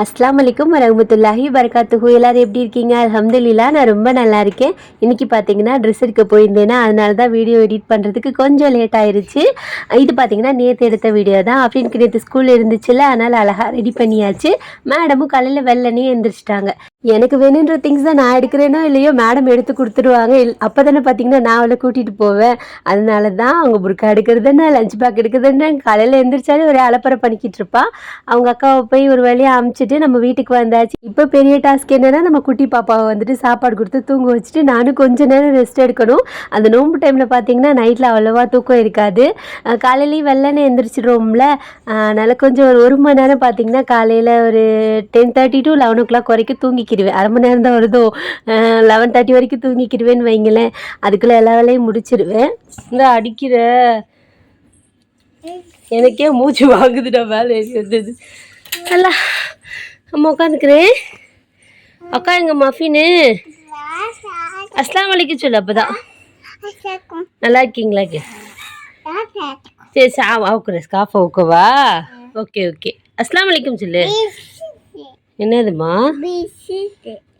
அஸ்லாம் வலைக்கும் வரமத்துல்லாஹி வரகாத்துஹு எல்லோரும் எப்படி இருக்கீங்க? அல்ஹம்துலில்லா நான் ரொம்ப நல்லா இருக்கேன். இன்னைக்கு பார்த்தீங்கன்னா ட்ரெஸ் எடுக்க போயிருந்தேன்னா அதனால தான் வீடியோ எடிட் பண்ணுறதுக்கு கொஞ்சம் லேட் ஆயிடுச்சு இது பார்த்தீங்கன்னா நேற்று எடுத்த வீடியோ தான். அப்படின்னு நேற்று ஸ்கூல் இருந்துச்சுல்ல அதனால் அழகாக ரெடி பண்ணியாச்சு. மேடமும் காலையில் வெள்ளனே எழுந்திரிச்சிட்டாங்க எனக்கு வேணுன்ற திங்ஸ் தான் நான் எடுக்கிறேனோ இல்லையோ மேடம் எடுத்து கொடுத்துருவாங்க. அப்போ தானே பார்த்தீங்கன்னா நான் அவளை கூட்டிகிட்டு போவேன். அதனால தான் அவங்க புர்க்கா எடுக்கிறதுன்னு லஞ்ச் பேக் எடுக்கிறதுன்னு காலையில் எழுந்திரிச்சாலே ஒரு அலப்பறை பண்ணிக்கிட்டு இருப்பா. அவங்க அக்காவை போய் ஒரு வழியாக அமுச்சிட்டு நம்ம வீட்டுக்கு வந்தாச்சு. இப்போ பெரிய டாஸ்க் என்னென்னா நம்ம குட்டி பாப்பாவை வந்துட்டு சாப்பாடு கொடுத்து தூங்க வச்சுட்டு நானும் கொஞ்சம் நேரம் ரெஸ்ட் எடுக்கணும். அந்த நோம்பு டைமில் பார்த்தீங்கன்னா நைட்டில் அவ்வளோவா தூக்கம் இருக்காது. காலையிலேயும் வெள்ளனே எழுந்திரிச்சிடுவோம்ல அதனால் கொஞ்சம் ஒரு ஒரு மணி நேரம் பார்த்தீங்கன்னா காலையில் ஒரு ten thirty to eleven o'clock வரைக்கும் தூங்கி தூங்கிக்கிடுவேன் அரை மணி நேரம் தான் வருதோ? லெவன் தேர்ட்டி வரைக்கும் தூங்கிக்கிடுவேன்னு வைங்களேன். அதுக்குள்ளே எல்லா வேலையும் முடிச்சிருவேன். இந்த அடிக்கிற? எனக்கே மூச்சு வாங்குதுடா வேலை வந்தது. நல்லா அம்மா உட்காந்துக்கிறேன். அக்கா எங்க மஃபின்னு அஸ்லாம் வலைக்கும் சொல்லு அப்பதான். நல்லா இருக்கீங்களா கே? சரி சா அவுக்குறேன் ஸ்காஃப் அவுக்கவா ஓகே ஓகே. அஸ்லாம் வலைக்கும் சொல்லு. என்னதுமா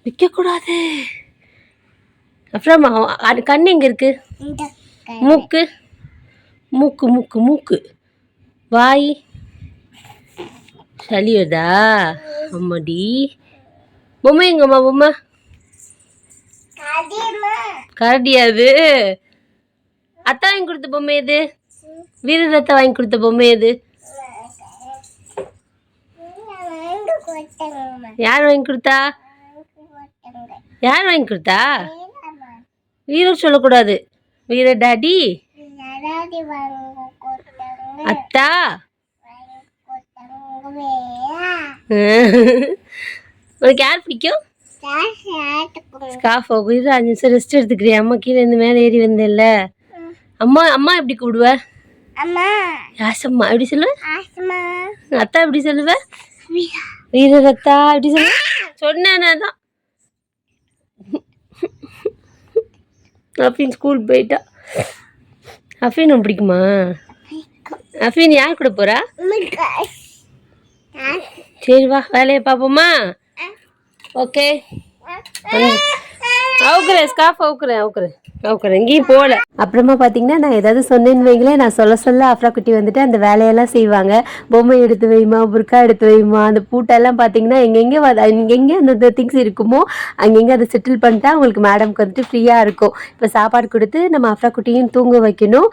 விற்கக்கூடாது அப்புறம் அது கண் எங்க இருக்கு? மூக்கு. மூக்கு மூக்கு மூக்கு. வாய். சளி வருதா அம்மாடி. பொம்மை எங்கம்மா பொம்மை? கரடியா அது? அத்தா வாங்கி கொடுத்த பொம்மை எது? வீரரத்தை வாங்கி கொடுத்த பொம்மை எது? யார் வாங்கி கொடுத்தா? யார் வாங்கி கொடுத்தா? வீரர் சொல்லக்கூடாது. வீர டாடி? அத்தா? உனக்கு யார் பிடிக்கும்? ஸ்காஃப் இது அஞ்சு நிமிஷம் ரெஸ்ட் எடுத்துக்கிறியா? அம்மா கீழே இருந்து மேலே ஏறி வந்தேல்ல. அம்மா அம்மா எப்படி கூப்பிடுவ? யாசம்மா எப்படி சொல்லுவ? அத்தா எப்படி சொல்லுவ? வீரரத்தா எப்படி சொல்லுவ சொன்னேன் தான். அஃபீன் ஸ்கூல் போயிட்டா. அஃபீன் உனக்கு பிடிக்குமா? அஃபீன் யார் கூட போறா? சரி வா வேலையை பார்ப்போமா? ஓகே அவுக்குறேன் ஸ்காஃப் அவுக்குறேன் அவுக்குறேன். அவுக்குறேன். எங்கேயும் போகல. அப்புறமா பார்த்தீங்கன்னா நான் ஏதாவது சொன்னேன்னு வைங்களேன் நான் சொல்ல சொல்ல அஃப்ரா குட்டி வந்துட்டு அந்த வேலையெல்லாம் செய்வாங்க. பொம்மை எடுத்து வைமா புர்க்கா எடுத்து வைமா அந்த பூட்டெல்லாம் பார்த்தீங்கன்னா எங்கெங்கே எங்கெங்கே அந்த திங்ஸ் இருக்குமோ அங்கங்கே அதை செட்டில் பண்ணிட்டா அவங்களுக்கு மேடம்க்கு வந்துட்டு ஃப்ரீயாக இருக்கும். இப்போ சாப்பாடு கொடுத்து நம்ம அஃப்ரா குட்டியும் தூங்க வைக்கணும்.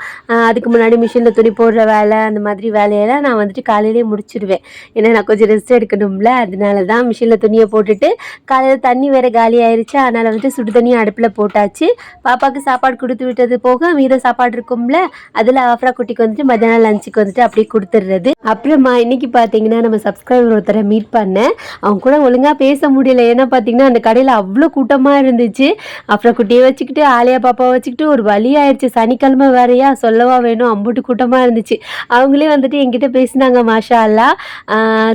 அதுக்கு முன்னாடி மிஷினில் துணி போடுற வேலை அந்த மாதிரி வேலையெல்லாம் நான் வந்துட்டு காலையிலேயே முடிச்சிடுவேன். ஏன்னா நான் கொஞ்சம் ரெஸ்ட் எடுக்கணும்ல அதனால தான் மிஷினில் துணியை போட்டுட்டு காலையில் தண்ணி வேற காலி ஆயிடுச்சு அதனால் வந்துட்டு சுடு தண்ணியும் அடுப்பில் போட்டாச்சு. பாப்பாவுக்கு சாப்பாடு கொடுத்து விட்டது போக மீத சாப்பாடு இருக்கும்ல அதில் ஆஃப்ரா குட்டிக்கு வந்துட்டு மத்தியானம் லஞ்சுக்கு வந்துட்டு அப்படியே கொடுத்துடுறது அப்புறமா இன்னைக்கு பார்த்தீங்கன்னா நம்ம சப்ஸ்கிரைபர் ஒருத்தரை மீட் பண்ணேன். அவங்க கூட ஒழுங்காக பேச முடியல. ஏன்னா பார்த்தீங்கன்னா அந்த கடையில் அவ்வளோ கூட்டமாக இருந்துச்சு. அப்புறம் குட்டியை வச்சுக்கிட்டு ஆலியா பாப்பாவை வச்சுக்கிட்டு ஒரு வழி ஆயிடுச்சு. சனிக்கிழமை வேறையா சொல்லவா வேணும் அம்புட்டு கூட்டமாக இருந்துச்சு. அவங்களே வந்துட்டு என்கிட்ட பேசினாங்க மாஷா அல்லா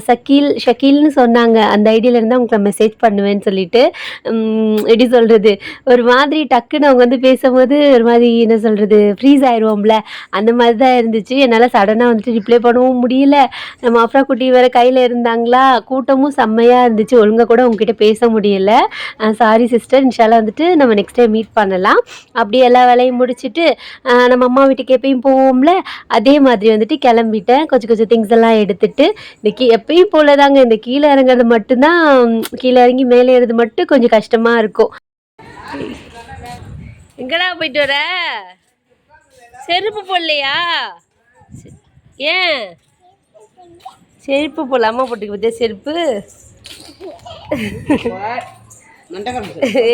சக்கீல் ஷக்கீல்னு சொன்னாங்க. அந்த ஐடியிலேருந்து அவங்களுக்கு மெசேஜ் பண்ணுவேன்னு சொல்லிட்டு எப்படி சொல்கிறது ஒரு மாதிரி டக்குன்னு அவங்க வந்து பேசும்போது ஒரு மாதிரி என்ன சொல்கிறது ஃப்ரீஸ் ஆயிடுவோம்ல அந்த மாதிரி தான் இருந்துச்சு. என்னால் சடனாக வந்துட்டு ரிப்ளை பண்ணவும் முடியல. நம்ம அஃப்ரா குட்டி வேற கையில் இருந்தாங்களா? கூட்டமும் செம்மையாக இருந்துச்சு. ஒழுங்காக கூட உங்ககிட்ட பேச முடியல. சாரி சிஸ்டர் இன்ஷால்லா வந்துட்டு நம்ம நெக்ஸ்ட் டைம் மீட் பண்ணலாம். அப்படியே எல்லா வேலையும் முடிச்சுட்டு நம்ம அம்மா வீட்டுக்கு எப்பயும் போவோம்ல? அதே மாதிரி வந்துட்டு கிளம்பிட்டேன். கொஞ்சம் கொஞ்சம் திங்ஸ் எல்லாம் எடுத்துட்டு இந்த கீ எப்பயும் போல தாங்க இந்த கீழே இறங்குறது மட்டும்தான் கீழே இறங்கி மேலே ஏறது மட்டும் கொஞ்சம் கஷ்டமாக இருக்கும். எங்கடா போயிட்டு வர? செருப்பு போடலையா? ஏன்? செருப்பு போடல அம்மா போட்டுக்கு பத்தியா செருப்பு?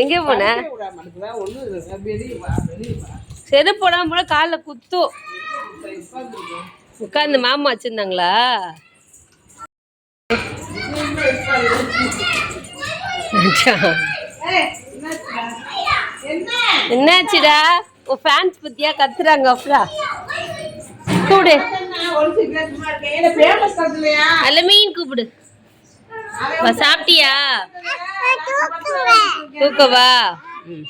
எங்கே போன? செருப்பு போடாம போல காலில் குத்தும் உட்காந்து மாமா வச்சிருந்தாங்களா? என்னாச்சுடா? உன் ஃபேன்ஸ் பத்தியா கத்துறாங்க அப்புறா கூப்பிடு. அல்ல மீன் கூப்பிடு. சாப்பிட்டியா? தூக்கவா? ம்.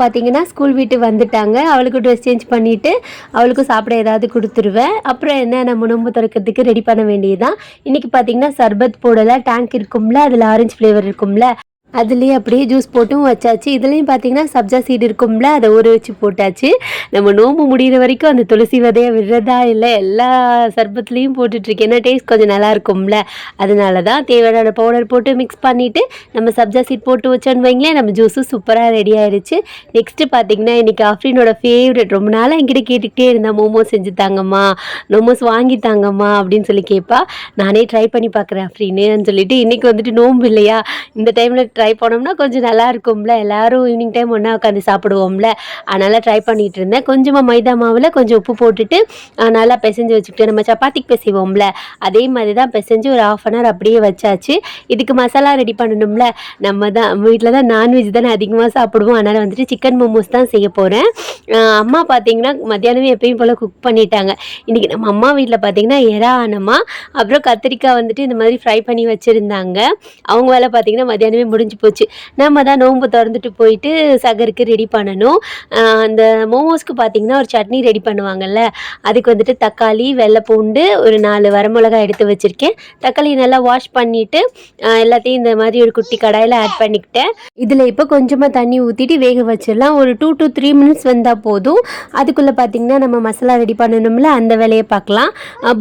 பார்த்தீங்கன்னா ஸ்கூல் வீட்டு வந்துட்டாங்க. அவளுக்கு ட்ரெஸ் சேஞ்ச் பண்ணிவிட்டு அவளுக்கும் சாப்பிட ஏதாவது கொடுத்துருவேன். அப்புறம் என்ன நம்ம நோம்பு திறக்கிறதுக்கு ரெடி பண்ண வேண்டியதுதான். இன்றைக்கி பார்த்தீங்கன்னா சர்பத் போடலை டேங்க் இருக்கும்ல அதில் ஆரஞ்சு ஃப்ளேவர் இருக்கும்ல. அதுலேயே அப்படியே ஜூஸ் போட்டும் வச்சாச்சு. இதுலேயும் பார்த்தீங்கன்னா சப்ஜா சீடு இருக்கும்ல அதை ஊற வச்சு போட்டாச்சு. நம்ம நோம்பு முடிகிற வரைக்கும் அந்த துளசி விதையை விடுறதா இல்லை எல்லா சர்பத்துலேயும் போட்டுட்ருக்கேன். ஏன்னா டேஸ்ட் கொஞ்சம் நல்லா இருக்கும்ல. அதனால தான் தேவையான பவுடர் போட்டு மிக்ஸ் பண்ணிவிட்டு நம்ம சப்ஜா சீட் போட்டு வச்சோன்னு வைங்களேன் நம்ம ஜூஸும் சூப்பராக ரெடி ஆயிடுச்சு நெக்ஸ்ட்டு பார்த்தீங்கன்னா இன்றைக்கி ஆஃப்ரினோட ஃபேவரட் ரொம்ப நாளாக என்கிட்ட கேட்டுக்கிட்டே இருந்தேன் மோமோஸ் செஞ்சு தாங்கம்மா மோமோஸ் வாங்கி தாங்கம்மா அப்படின்னு சொல்லி கேட்பா நானே ட்ரை பண்ணி பார்க்குறேன் அப்படின்னு சொல்லிட்டு இன்றைக்கி வந்துட்டு நோம்பு இல்லையா? இந்த டைமில் ட்ரை பண்ணோம்னா கொஞ்சம் நல்லா இருக்கும்ல. எல்லாரும் ஈவினிங் டைம் ஒன்றா உட்காந்து சாப்பிடுவோம்ல. அதனால் ட்ரை பண்ணிகிட்டு இருந்தேன். கொஞ்சமாக மைதா மாவில் கொஞ்சம் உப்பு போட்டுட்டு நல்லா பிசைஞ்சு வச்சுக்கிட்டு நம்ம சப்பாத்திக்கு பிசைவோம்ல. அதே மாதிரி தான் பிசைஞ்சு ஒரு ஆஃப் அன் ஹவர் அப்படியே வச்சாச்சு. இதுக்கு மசாலா ரெடி பண்ணணும்ல. நம்ம தான் வீட்டில் தான் நான்வெஜ் தானே அதிகமாக சாப்பிடுவோம். அதனால் வந்துட்டு சிக்கன் மோமோஸ் தான் செய்ய போகிறேன் அம்மா பார்த்தீங்கன்னா மத்தியானமே எப்பயும் போல் குக் பண்ணிட்டாங்க. இன்றைக்கி நம்ம அம்மா வீட்டில் பார்த்தீங்கன்னா எறா அனமா அப்புறம் கத்திரிக்காய் வந்துட்டு இந்த மாதிரி ஃப்ரை பண்ணி வச்சுருந்தாங்க. அவங்க வேலை பார்த்தீங்கன்னா மத்தியானமே முடிஞ்சு போச்சு. நம்ம தான் நோன்பு திறந்துட்டு போயிட்டு சகருக்கு ரெடி பண்ணணும். அந்த மோமோஸ்க்கு பார்த்தீங்கன்னா ஒரு சட்னி ரெடி பண்ணுவாங்கல்ல அதுக்கு வந்துட்டு தக்காளி வெள்ளை பூண்டு ஒரு நாலு வரமிளகாய் எடுத்து வச்சுருக்கேன். தக்காளி நல்லா வாஷ் பண்ணிவிட்டு எல்லாத்தையும் இந்த மாதிரி ஒரு குட்டி கடாயில் ஆட் பண்ணிக்கிட்டேன். இதில் இப்போ கொஞ்சமாக தண்ணி ஊற்றிட்டு வேக வச்சிடலாம். ஒரு டூ டு த்ரீ மினிட்ஸ் வந்தால் போதும். அதுக்குள்ளே பார்த்தீங்கன்னா நம்ம மசாலா ரெடி பண்ணணும்ல அந்த வேலையை பார்க்கலாம்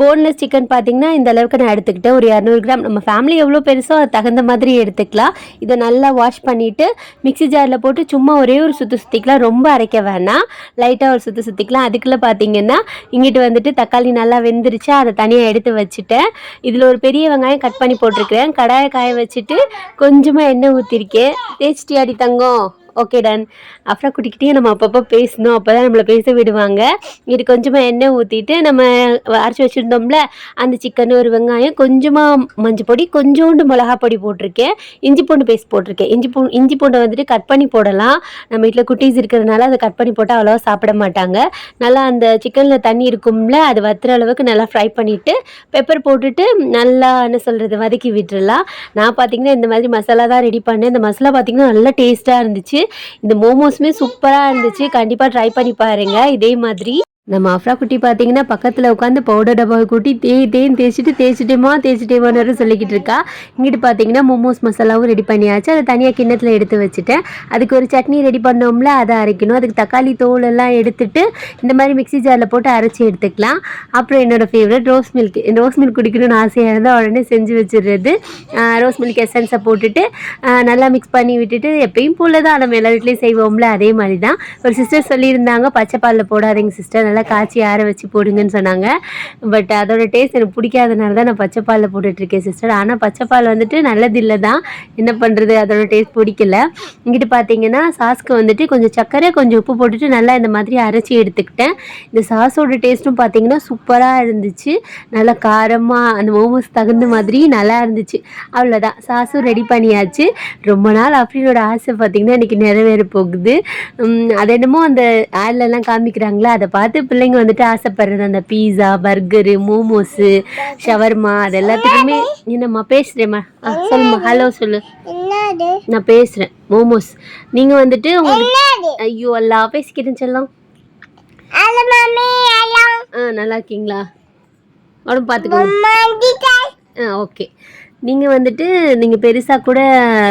போன்லெஸ் சிக்கன் பார்த்தீங்கன்னா இந்த அளவுக்கு நான் எடுத்துக்கிட்டேன். ஒரு இரநூறு கிராம். நம்ம ஃபேமிலி எவ்வளோ பெருசோ அது தகுந்த மாதிரி எடுத்துக்கலாம். இதை நல்லா வாஷ் பண்ணிவிட்டு மிக்ஸி ஜாரில் போட்டு சும்மா ஒரே ஒரு சுற்று சுற்றிக்கலாம் ரொம்ப அரைக்க வேணாம். லைட்டாக ஒரு சுற்று சுற்றிக்கலாம் அதுக்குள்ளே பார்த்தீங்கன்னா இங்கிட்டு வந்துட்டு தக்காளி நல்லா வெந்துருச்சு. அதை தனியாக எடுத்து வச்சுட்டேன். இதில் ஒரு பெரிய வெங்காயம் கட் பண்ணி போட்டிருக்கிறேன். கடாயை காய வச்சுட்டு கொஞ்சமாக எண்ணெய் ஊற்றிருக்கேன் தேய்ச்சிட்டியாடி தங்கம். ஓகே டன் அப்புறம் குட்டிக்கிட்டே நம்ம அப்பப்போ பேசணும். அப்போ தான் நம்மளை பேச விடுவாங்க. இது கொஞ்சமாக எண்ணெய் ஊற்றிட்டு நம்ம அரைச்சி வச்சுருந்தோம்ல அந்த சிக்கன் ஒரு வெங்காயம் கொஞ்சமாக மஞ்சள் பொடி கொஞ்சோண்டு மிளகா பொடி போட்டிருக்கேன். இஞ்சி பூண்டு பேஸ்ட் போட்டிருக்கேன். இஞ்சி பூ இஞ்சி பூண்டை வந்துட்டு கட் பண்ணி போடலாம். நம்ம வீட்டில் குட்டீஸ் இருக்கிறதுனால அதை கட் பண்ணி போட்டால் அவ்வளோவா சாப்பிட மாட்டாங்க. நல்லா அந்த சிக்கனில் தண்ணி இருக்கும்ல அது வத்துற அளவுக்கு நல்லா ஃப்ரை பண்ணிவிட்டு பெப்பர் போட்டுட்டு நல்லா என்ன சொல்கிறது வதக்கி விட்டுறலாம். நான் பார்த்தீங்கன்னா இந்த மாதிரி மசாலா தான் ரெடி பண்ணேன். இந்த மசாலா பார்த்தீங்கன்னா நல்லா டேஸ்ட்டாக இருந்துச்சு. இந்த மோமோஸுமே சூப்பராக இருந்துச்சு. கண்டிப்பாக ட்ரை பண்ணி பாருங்க. இதே மாதிரி. நம்ம அஃப்ரா குட்டி பார்த்தீங்கன்னா பக்கத்தில் உட்காந்து பவுடர் டப்பாவை கூட்டி தே தேன் தேய்ச்சிட்டு தேய்ச்சிட்டேமா தேய்ச்சிட்டேமான்னு சொல்லிக்கிட்டு இருக்கா. இங்கிட்டு பார்த்தீங்கன்னா மோமோஸ் மசாலாவும் ரெடி பண்ணியாச்சு. அதை தனியாக கிண்ணத்தில் எடுத்து வச்சுட்டேன். அதுக்கு ஒரு சட்னி ரெடி பண்ணோம்ல அதை அரைக்கணும். அதுக்கு தக்காளி தோல் எல்லாம் எடுத்துட்டு இந்த மாதிரி மிக்ஸி ஜாரில் போட்டு அரைச்சி எடுத்துக்கலாம். அப்புறம் என்னோடய favourite rose milk rose milk குடிக்கணும்னு ஆசையாக இருந்தால் உடனே செஞ்சு வச்சிடுறது. ரோஸ் மில்க் எசன்ஸை போட்டுட்டு நல்லா மிக்ஸ் பண்ணி விட்டுட்டு எப்பயும் போல தான் நம்ம எல்லா வீட்லேயும் செய்வோம்ல அதே மாதிரி தான் ஒரு சிஸ்டர் சொல்லியிருந்தாங்க பச்சை பாலில் போடாதீங்க சிஸ்டர் நல்லா காய்ச்சி ஆற வச்சு போடுங்கன்னு சொன்னாங்க. பட் அதோட டேஸ்ட் எனக்கு பிடிக்காதனால தான் நான் பச்சை பாலில் போட்டுட்ருக்கேன் சிஸ்டர் ஆனால் பச்சை பால் வந்துட்டு நல்லது இல்லை தான். என்ன பண்ணுறது அதோட டேஸ்ட் பிடிக்கல. இங்கிட்டு பார்த்தீங்கன்னா சாஸ்க்கு வந்துட்டு கொஞ்சம் சர்க்கரை கொஞ்சம் உப்பு போட்டுட்டு நல்லா இந்த மாதிரி அரைச்சி எடுத்துக்கிட்டேன். இந்த சாஸோட டேஸ்ட்டும் பார்த்தீங்கன்னா சூப்பராக இருந்துச்சு. நல்லா காரமாக அந்த மோமோஸ் தகுந்த மாதிரி நல்லா இருந்துச்சு. அவ்வளோதான் சாஸும் ரெடி பண்ணியாச்சு. ரொம்ப நாள் அஃப்ரீனோட ஆசை பார்த்தீங்கன்னா இன்றைக்கி நிறைவேற போகுது அது என்னமோ அந்த ஆட்லலாம் காமிக்கிறாங்களா? அதை பார்த்து பிள்ளைங்க வந்துட்டு ஆசைப்படுறது அந்த பீஸா பர்கரு மோமோஸு ஷவர்மா அது எல்லாத்துக்குமே என்னம்மா பேசுகிறேம்மா ஆ சொல்லும்மா. ஹலோ சொல்லு. நான் பேசுகிறேன் மோமோஸ் நீங்கள் வந்துட்டு உங்களுக்கு ஐயோ அல்லா செல்லம். மம்மி எல்லாம் ஆ நல்லா இருக்கீங்களா? உடம்பு பார்த்துக்கோங்க. ஆ ஓகே. நீங்கள் வந்துட்டு நீங்கள் பெருசாக கூட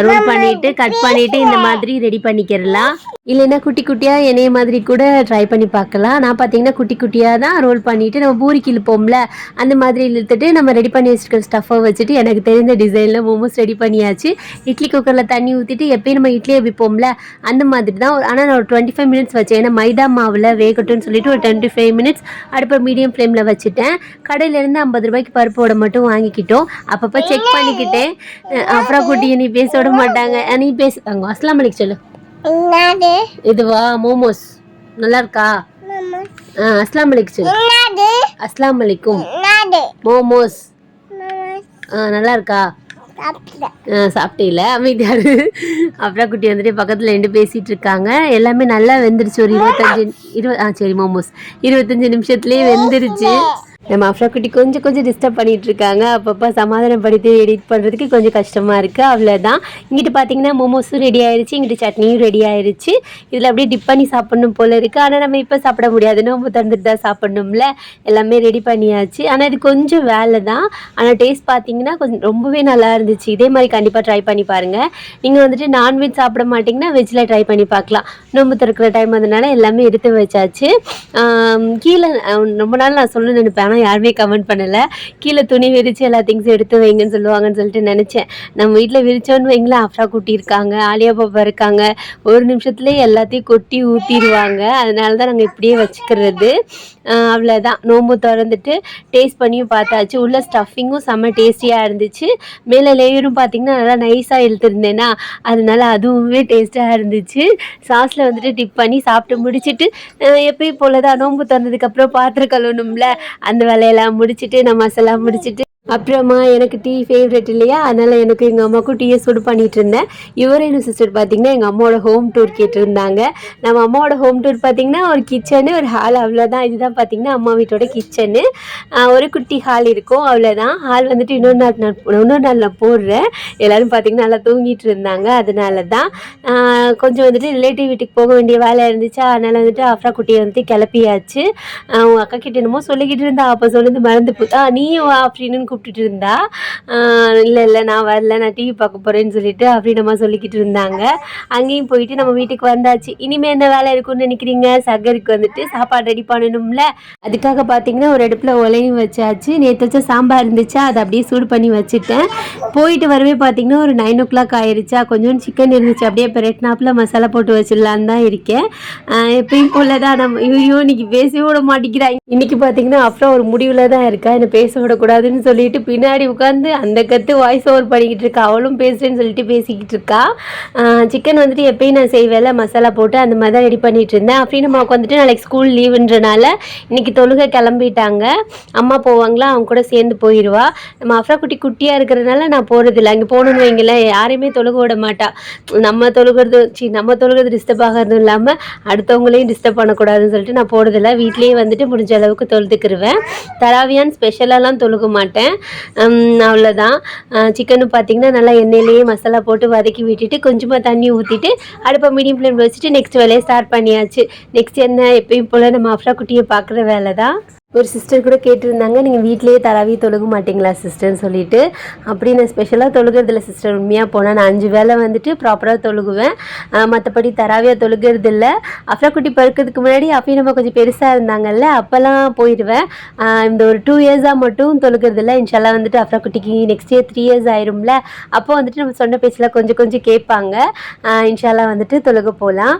ரோல் பண்ணிட்டு கட் பண்ணிட்டு இந்த மாதிரி ரெடி பண்ணிக்கிறலாம் இல்லைன்னா குட்டி குட்டியாக என்னைய மாதிரி கூட ட்ரை பண்ணி பார்க்கலாம். நான் பார்த்தீங்கன்னா குட்டி குட்டியாக தான் ரோல் பண்ணிட்டு நம்ம பூரிக்கு இழுப்போம்ல அந்த மாதிரி இழுத்துட்டு நம்ம ரெடி பண்ணி வச்சிருக்க ஸ்டஃப்பை வச்சுட்டு எனக்கு தெரிந்த டிசைனில் மோமோஸ் ரெடி பண்ணியாச்சு. இட்லி குக்கரில் தண்ணி ஊற்றிட்டு எப்பயும் நம்ம இட்லியை வைப்போம்ல அந்த மாதிரி தான். ஆனால் நான் ஒரு டுவெண்ட்டி ஃபைவ் மினிட்ஸ் வச்சேன். ஏன்னா மைதா மாவில் வேகட்டும்னு சொல்லிட்டு ஒரு டுவெண்ட்டி ஃபைவ் மினிட்ஸ் அடுப்பை மீடியம் ஃப்ளேமில் வச்சுட்டேன். கடையிலேருந்து ஐம்பது ரூபாய்க்கு பருப்போட மட்டும் வாங்கிக்கிட்டோம். அப்பப்போ செக் பண்ணிக்கிட்டேன் அப்புறம் குட்டியை நீ பேச விட மாட்டாங்க. நீ பேசுதாங்க அஸ்லாம் அலைக்கு சொல்லு. இதுவா? மோமோஸ். நல்லா இருக்கா அஸ்லாம் அலைக்கு சொல்லு. அஸ்லாம் அலைக்கும் மோமோஸ். நல்லா இருக்கா சாப்பிட்டீல அமைதியாரு. அப்புறம் குட்டி வந்துட்டு பக்கத்தில் ரெண்டு பேசிட்டு இருக்காங்க எல்லாமே நல்லா வெந்துருச்சு. ஒரு இருபத்தஞ்சு இருபது ஆ சரி மோமோஸ். இருபத்தஞ்சு நிமிஷத்துலேயே வெந்துருச்சு. நம்ம அஃப்ரா குட்டி கொஞ்சம் கொஞ்சம் டிஸ்டர்ப் பண்ணிட்டு இருக்காங்க அப்பப்போ சமாதானப்படுத்தி எடிட் பண்ணுறதுக்கு கொஞ்சம் கஷ்டமாக இருக்குது அவ்வளோதான் இங்கிட்டு பார்த்தீங்கன்னா மோமோஸும் ரெடி ஆயிருச்சு. இங்கிட்டு சட்னியும் ரெடி ஆயிருச்சு. இதில் அப்படியே டிப் பண்ணி சாப்பிடணும் போல இருக்குது ஆனால் நம்ம இப்போ சாப்பிட முடியாது. நோம்பு திறந்துட்டு தான் சாப்பிடணும்ல. எல்லாமே ரெடி பண்ணியாச்சு. ஆனால் இது கொஞ்சம் வேலை தான் ஆனால் டேஸ்ட் பார்த்தீங்கன்னா கொஞ்சம் ரொம்பவே நல்லா இருந்துச்சு. இதே மாதிரி கண்டிப்பாக ட்ரை பண்ணி பாருங்கள் நீங்கள் வந்துட்டு நான்வெஜ் சாப்பிட மாட்டிங்கன்னா வெஜ்ஜில் ட்ரை பண்ணி பார்க்கலாம் நோம்பு திறக்கிற டைம் அதனால எல்லாமே எடுத்து வச்சாச்சு. கீழே ரொம்ப நாள் நான் சொல்லணும்னு நினைப்பேன். ஆனால் யாருமே கமெண்ட் பண்ணலை. கீழே துணி விரித்து எல்லா திங்ஸும் எடுத்து வைங்கன்னு சொல்லுவாங்கன்னு சொல்லிட்டு நினச்சேன். நம்ம வீட்டில் விரிச்சோன்னு வைங்களேன் அஃப்ரா கூட்டியிருக்காங்க ஆலியா பாப்பா இருக்காங்க. ஒரு நிமிஷத்துலேயே எல்லாத்தையும் கொட்டி ஊற்றிடுவாங்க அதனால தான் நாங்கள் இப்படியே வச்சுக்கிறது. அவ்வளோதான் நோம்பு திறந்துட்டு டேஸ்ட் பண்ணியும் பார்த்தாச்சு. உள்ள ஸ்டஃபிங்கும் செம்ம டேஸ்டியாக இருந்துச்சு. மேலே லேயரும் பார்த்தீங்கன்னா நல்லா நைஸாக இழுத்துருந்தேன்னா அதனால அதுவுமே டேஸ்ட்டாக இருந்துச்சு. சாஸில் வந்துட்டு டிப் பண்ணி சாப்பிட்டு முடிச்சுட்டு எப்பயும் போல தான் நோம்பு திறந்ததுக்கப்புறம் பாத்திரம் கழுவணும்ல. அந்த வேலையெல்லாம் முடிச்சிட்டு நான் மசாலா முடிச்சிட்டு அப்புறமா எனக்கு டீ ஃபேவரெட் இல்லையா? அதனால் எனக்கு எங்கள் அம்மாவுக்கும் டீயை சுடு பண்ணிட்டு இருந்தேன். யுவரேனு சிஸ்டர் பார்த்தீங்கன்னா எங்கள் அம்மாவோட ஹோம் டூர் கேட்டிருந்தாங்க. நம்ம அம்மாவோட ஹோம் டூர் பார்த்தீங்கன்னா ஒரு கிச்சனு ஒரு ஹால் அவ்வளோதான் இதுதான் பார்த்தீங்கன்னா அம்மா வீட்டோட கிச்சனு ஒரு குட்டி ஹால் இருக்கும். அவ்வளோதான் ஹால் வந்துட்டு இன்னொரு நாள் நான் இன்னொரு நாள் நான் போடுறேன். எல்லோரும் பார்த்தீங்கன்னா நல்லா தூங்கிட்டு இருந்தாங்க. அதனால தான் கொஞ்சம் வந்துட்டு ரிலேட்டிவ் வீட்டுக்கு போக வேண்டிய வேலை இருந்துச்சு. அதனால் வந்துட்டு அஃப்ரா குட்டியை வந்துட்டு கிளப்பியாச்சு. உங்கள் அக்கா கிட்ட என்னமோ சொல்லிக்கிட்டு இருந்தா. அப்போ சொன்னது மறந்து போ நீயும் அப்படின்னு கூப்பிட்டுட்டு இருந்தா. இல்லை இல்லை நான் வரல நான் டிவி பார்க்க போகிறேன்னு சொல்லிட்டு அப்படின்னம்மா சொல்லிக்கிட்டு இருந்தாங்க. அங்கேயும் போயிட்டு நம்ம வீட்டுக்கு வந்தாச்சு. இனிமேல் என்ன வேலை இருக்கும்னு நினைக்கிறீங்க? சகருக்கு வந்துட்டு சாப்பாடு ரெடி பண்ணணும்ல? அதுக்காக பார்த்தீங்கன்னா ஒரு இடத்துல உலையும் வச்சாச்சு. நேற்று வச்சா சாம்பார் இருந்துச்சா. அதை அப்படியே சூடு பண்ணி வச்சுட்டேன். போயிட்டு வரவே பார்த்தீங்கன்னா ஒரு நைன் ஓ கிளாக் ஆயிடுச்சா கொஞ்சோண்டு சிக்கன் இருந்துச்சு. அப்படியே பெரட்னாப்பில் மசாலா போட்டு வச்சிடலான்னு தான் இருக்கேன். எப்பயும் போல தான் நம்ம ஐயோ இன்னைக்கு பேசவே விட மாட்டேங்கிறா. இன்னைக்கு பார்த்தீங்கன்னா அப்புறம் ஒரு முடிவில் தான் இருக்கா? என்னை பேச விடக்கூடாதுன்னு சொல்லிட்டு பின்னாடி உட்காந்து அந்த கத்து வாய்ஸ் ஓவர் பண்ணிக்கிட்டு இருக்கா. அவளும் பேசுறேன்னு சொல்லிட்டு பேசிக்கிட்டு இருக்கா. சிக்கன் வந்துட்டு எப்பயும் நான் செய்வேல மசாலா போட்டு அந்த மாதிரி தான் ரெடி பண்ணிட்டு இருந்தேன். அப்படின்னு அம்மாவுக்கு வந்துட்டு நாளைக்கு ஸ்கூல் லீவுன்றனால இன்னைக்கு தொழுகை கிளம்பிட்டாங்க. அம்மா போவாங்களா? அவங்க கூட சேர்ந்து போயிடுவா நம்ம அஃப்ரா குட்டி குட்டியாக இருக்கிறதுனால நான் போகிறதில்ல அங்கே போகணுன்னு வைங்களேன். யாரையுமே தொழுக விட மாட்டா. நம்ம தொழுகிறது சி நம்ம தொழுகிறது டிஸ்டர்ப் ஆகிறதும் இல்லாமல் அடுத்தவங்களையும் டிஸ்டர்ப் பண்ணக்கூடாதுன்னு சொல்லிட்டு நான் போகிறதில்ல வீட்லேயே வந்துட்டு முடிஞ்ச அளவுக்கு தொழுதுக்கிருவேன். தராவியான் ஸ்பெஷலாலாம் தொழுக மாட்டேன். அவ்வளோதான் சிக்கனு பார்த்தீங்கன்னா நல்லா எண்ணெயிலேயே மசாலா போட்டு வதக்கி விட்டுட்டு கொஞ்சமாக தண்ணி ஊற்றிட்டு அடுப்பை மீடியம் ஃப்ளேமில் வச்சுட்டு நெக்ஸ்ட் வேலையை ஸ்டார்ட் பண்ணியாச்சு. நெக்ஸ்ட் என்ன எப்பயும் போல் நம்ம அஃப்ரா குட்டியை பார்க்குற வேலை தான் ஒரு சிஸ்டர் கூட கேட்டிருந்தாங்க நீங்கள் வீட்லேயே தராவி தொழுக மாட்டீங்களா சிஸ்டர்னு சொல்லிட்டு. அப்படி நான் ஸ்பெஷலாக தொழுகிறதில்ல சிஸ்டர் உண்மையாக போனால் நான் அஞ்சு வேளை வந்துட்டு ப்ராப்பராக தொழுகுவேன். மற்றபடி தராவியாக தொழுகிறதில்ல. அஃப்ரா குட்டி பிறக்கிறதுக்கு முன்னாடி அப்பயும் நம்ம கொஞ்சம் பெருசாக இருந்தாங்கல்ல அப்போல்லாம் போயிடுவேன் இந்த ஒரு டூ இயர்ஸாக மட்டும் தொழுகிறது இல்லை இன்ஷால்லாம் வந்துட்டு அஃப்ரா குட்டிக்கு நெக்ஸ்ட் இயர் த்ரீ இயர்ஸ் ஆயிரும்ல. அப்போ வந்துட்டு நம்ம சொன்ன பேச்சில் கொஞ்சம் கொஞ்சம் கேட்பாங்க. இன்ஷால்லாம் வந்துட்டு தொழுக போகலாம்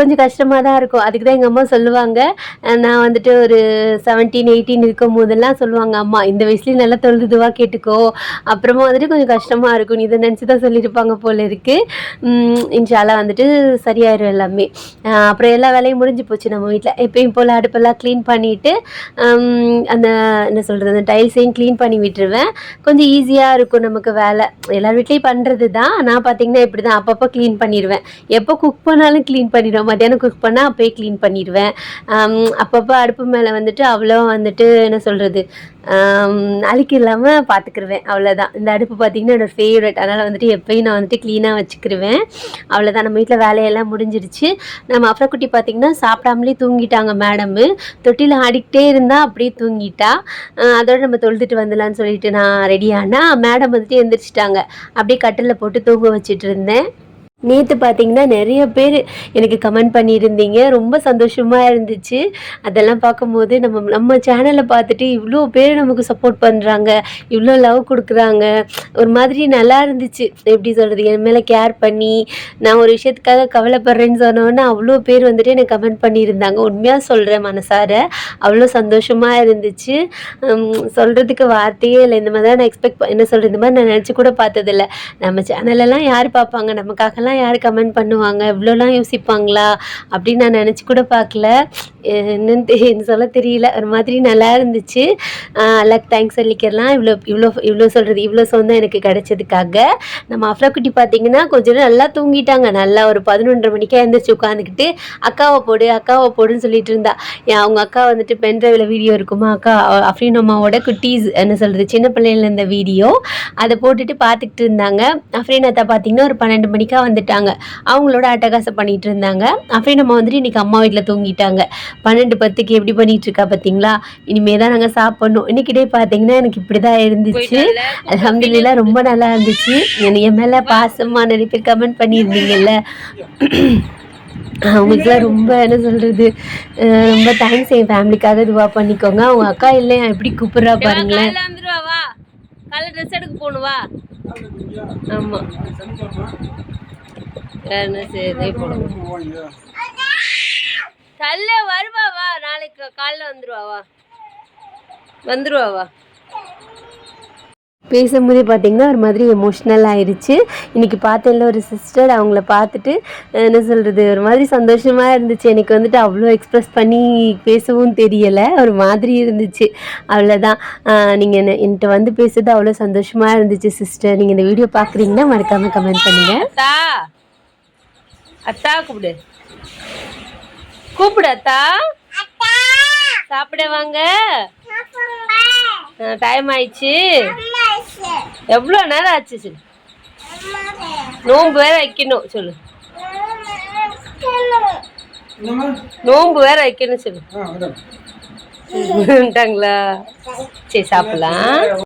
கொஞ்சம் கஷ்டமாக தான் இருக்கும். அதுக்கு தான் எங்கள் அம்மா சொல்லுவாங்க. நான் வந்துட்டு ஒரு செவன் செவன்டீன் எயிட்டீன் இருக்கும் போதெல்லாம் சொல்லுவாங்க அம்மா இந்த வயசுலேயும் நல்லா தொழுதுவா கேட்டுக்கோ. அப்புறமா வந்துட்டு கொஞ்சம் கஷ்டமாக இருக்கும். நீ இதை நினச்சி தான் சொல்லியிருப்பாங்க போல் இருக்குது இன்ஷாலாம் வந்துட்டு சரியாயிரும் எல்லாமே. அப்புறம் எல்லா வேலையும் முடிஞ்சு போச்சு நம்ம வீட்டில் எப்பயும் போல் அடுப்பெல்லாம் க்ளீன் பண்ணிவிட்டு அந்த என்ன சொல்கிறது அந்த டைல்ஸையும் க்ளீன் பண்ணி விட்டுருவேன். கொஞ்சம் ஈஸியாக இருக்கும் நமக்கு வேலை. எல்லார் வீட்லேயும் பண்ணுறது தான். நான் பார்த்தீங்கன்னா இப்படி தான் அப்பப்போ க்ளீன் பண்ணிடுவேன் எப்போ குக் பண்ணாலும் க்ளீன் பண்ணிடுவேன். மத்தியானம் குக் பண்ணால் அப்போயே க்ளீன் பண்ணிடுவேன். அப்பப்போ அடுப்பு மேலே வந்துட்டு அவ்வளோ வந்துட்டு என்ன சொல்கிறது அழுக்கு இல்லாமல் பார்த்துக்கிருவேன் அவ்வளோதான். இந்த அடுப்பு பார்த்தீங்கன்னா என்னோட ஃபேவரட் அதனால் வந்துட்டு எப்பயும் நான் வந்துட்டு க்ளீனாக வச்சுக்கிருவேன். அவ்வளோதான். நம்ம வீட்டில் வேலையெல்லாம் முடிஞ்சிருச்சு நம்ம அப்புறம் குட்டி பார்த்தீங்கன்னா சாப்பிடாமலே தூங்கிட்டாங்க மேடமு தொட்டியில் ஆடிக்கிட்டே இருந்தால் அப்படியே தூங்கிட்டா. அதோடு அதோட நம்ம தொழுதுட்டு வந்துடலான்னு சொல்லிட்டு நான் ரெடி மேடம் வந்துட்டு எந்திரிச்சிட்டாங்க. அப்படியே கட்டிலில் போட்டு தூங்க வச்சுட்டு இருந்தேன். நேற்று பார்த்தீங்கன்னா நிறைய பேர் எனக்கு கமெண்ட் பண்ணியிருந்தீங்க. ரொம்ப சந்தோஷமாக இருந்துச்சு. அதெல்லாம் பார்க்கும்போது நம்ம நம்ம சேனலை பார்த்துட்டு இவ்வளோ பேர் நமக்கு சப்போர்ட் பண்ணுறாங்க இவ்வளோ லவ் கொடுக்குறாங்க. ஒரு மாதிரி நல்லா இருந்துச்சு. எப்படி சொல்கிறது என் மேலே கேர் பண்ணி நான் ஒரு விஷயத்துக்காக கவலைப்படுறேன்னு சொன்னோன்னே அவ்வளோ பேர் வந்துட்டு எனக்கு கமெண்ட் பண்ணியிருந்தாங்க. உண்மையாக சொல்கிறேன் மனசார. அவ்வளோ சந்தோஷமாக இருந்துச்சு. சொல்கிறதுக்கு வார்த்தையே இல்லை. இந்த மாதிரி தான் நான் எக்ஸ்பெக்ட் என்ன சொல்கிறது இந்த மாதிரி நான் நினச்சி கூட பார்த்ததில்ல. நம்ம சேனலெல்லாம் யார் பார்ப்பாங்க? நமக்காகலாம் இவ்வளோலாம் யார் கமெண்ட் பண்ணுவாங்க? இவ்வளோலாம் யோசிப்பாங்களா? அப்படின்னு நான் நினச்சி கூட பார்க்கல. என்னன்னு தெரிய சொல்ல தெரியல. ஒரு மாதிரி நல்லா இருந்துச்சு. எல்லாருக்கு தேங்க்ஸ் சொல்லிக்கலாம். இவ்வளோ இவ்வளோ இவ்வளோ சொல்கிறது இவ்வளோ சொந்தம் எனக்கு கிடைச்சதுக்காக. நம்ம அஃப்ரா குட்டி பார்த்தீங்கன்னா கொஞ்ச நேரம் நல்லா தூங்கிட்டாங்க. நல்லா ஒரு பதினொன்றரை மணிக்கே எழுந்திரிச்சு உட்காந்துக்கிட்டு அக்காவை போடு அக்காவை போடுன்னு சொல்லிட்டு இருந்தா. என் அவங்க அக்கா வந்துட்டு பென்ட்ரைவில் வீடியோ இருக்குமா? அக்கா அஃப்ரீன் அம்மாவோட குட்டீஸ் என்ன சொல்கிறது சின்ன பிள்ளையில இருந்த வீடியோ அதை போட்டுட்டு பார்த்துக்கிட்டு இருந்தாங்க. அஃப்ரீன் அத்தா பார்த்தீங்கன்னா ஒரு பன்னெண்டு மணிக்கா வந்துட்டாங்க. அவங்களோட அட்டகாசம் பண்ணிட்டு இருந்தாங்க. அஃப்ரீன் அம்மா வந்துட்டு இன்னைக்கு அம்மா வீட்டில் தூங்கிட்டாங்க. பன்னெண்டு பத்துக்கு எப்படி பண்ணிட்டு இருக்கா பார்த்தீங்களா இனிமே தான் நாங்கள் சாப்பிட்ணும். இன்னைக்கு டே பார்த்தீங்கன்னா எனக்கு இப்படி தான் இருந்துச்சு அல்ஹம்துலில்லாஹ் ரொம்ப நல்லா இருந்துச்சு. என் மேலே பாசமாக நிறைய பேர் கமெண்ட் பண்ணியிருந்தீங்கல்ல. அவங்களுக்குலாம் ரொம்ப என்ன சொல்கிறது ரொம்ப தேங்க்ஸ் என் ஃபேமிலிக்காக இதுவாக பண்ணிக்கோங்க. அவங்க அக்கா இல்லையா? எப்படி கூப்பிட்றா பாருங்களேன். ட்ரெஸ் எடுக்க வா. ஆமாம் சரி போடுங்க. கல்ல வருவா வா. நாளைக்கு காலைல வந்துருவா வா. வந்துருவா வா. பேசும்போதே பார்த்தீங்கன்னா ஒரு மாதிரி எமோஷ்னல் ஆயிடுச்சு இன்னைக்கு பார்த்தேன்ல ஒரு சிஸ்டர் அவங்கள பார்த்துட்டு என்ன சொல்கிறது ஒரு மாதிரி சந்தோஷமாக இருந்துச்சு. எனக்கு வந்துட்டு அவ்வளோ எக்ஸ்ப்ரெஸ் பண்ணி பேசவும் தெரியலை. ஒரு மாதிரி இருந்துச்சு. அவ்வளோதான் நீங்கள் என்ன என்கிட்ட வந்து பேசுறது அவ்வளோ சந்தோஷமாக இருந்துச்சு சிஸ்டர் நீங்கள் இந்த வீடியோ பார்க்குறீங்கன்னா மறக்காமல் கமெண்ட் பண்ணுங்கள் அத்தா கூப்பிடு. கூப்பிடு அத்தா. சாப்பிட வாங்க டைம் ஆயிடுச்சு. எவ்வளோ நேரம் ஆச்சு சொல்லு. நோன்பு வேற வைக்கணும் சொல்லு. நோன்பு வேற வைக்கணும் சொல்லு. வந்துட்டாங்களா சரி சாப்பிடலாம்.